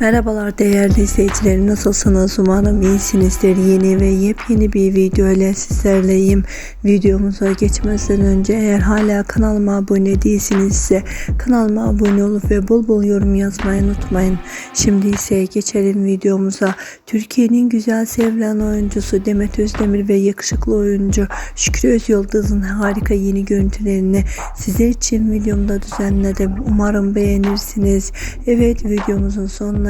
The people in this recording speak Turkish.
Merhabalar değerli izleyicilerim. Nasılsınız? Umarım iyisinizdir. Yeni ve yepyeni bir video ile sizlerleyim. Videomuza geçmeden önce eğer hala kanalıma abone değilsinizse kanalıma abone olup ve bol bol yorum yazmayı unutmayın. Şimdi ise geçelim videomuza. Türkiye'nin güzel sevilen oyuncusu Demet Özdemir ve yakışıklı oyuncu Şükrü Özyıldız'ın harika yeni görüntülerini sizler için videomda düzenledim. Umarım beğenirsiniz. Evet videomuzun sonuna